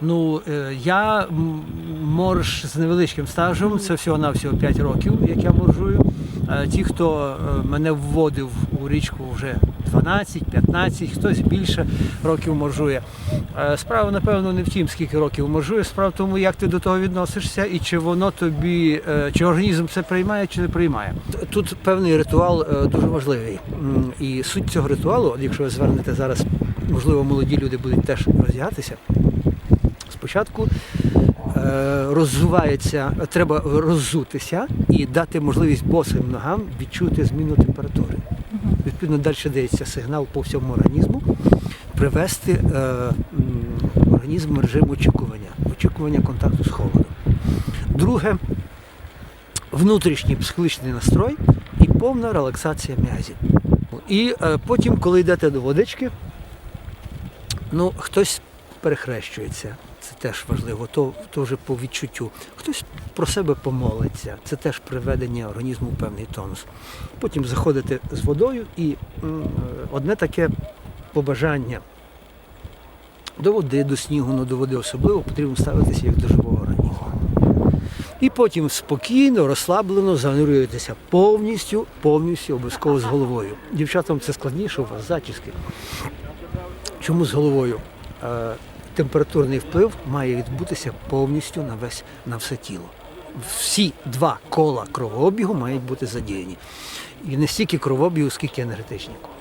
Ну, е, я морж з невеличким стажем, це всього-навсього 5 років, як я моржую. Е, Ті, хто е, мене вводив у річку вже 12-15, хтось більше років моржує. Справа, напевно, не в тім, скільки років моржує, справа в тому, як ти до того відносишся і чи воно тобі, чи організм це приймає, чи не приймає. Тут певний ритуал дуже важливий. І суть цього ритуалу, якщо ви звернете зараз, можливо, молоді люди будуть теж роздягатися. Спочатку е, роззувається, треба роззутися і дати можливість босим ногам відчути зміну температури. Відповідно, далі дається сигнал по всьому організму привести е, організм в режим очікування, очікування контакту з холодом. Друге внутрішній психологічний настрой і повна релаксація м'язів. І е, потім, коли йдете до водички, ну, хтось перехрещується. Теж важливо, то, то вже по відчуттю. Хтось про себе помолиться, це теж приведення організму в певний тонус. Потім заходите з водою і е, одне таке побажання до води, до снігу, ну до води особливо потрібно ставитися як до живого організму. І потім спокійно, розслаблено занурюєтеся повністю, повністю обов'язково з головою. Дівчатам це складніше, у вас зачіски. Чому з головою? температурний вплив має відбутися повністю на весь на все тіло. Всі два кола кровообігу мають бути задіяні. І не стільки кровообігу, скільки енергетичні кола.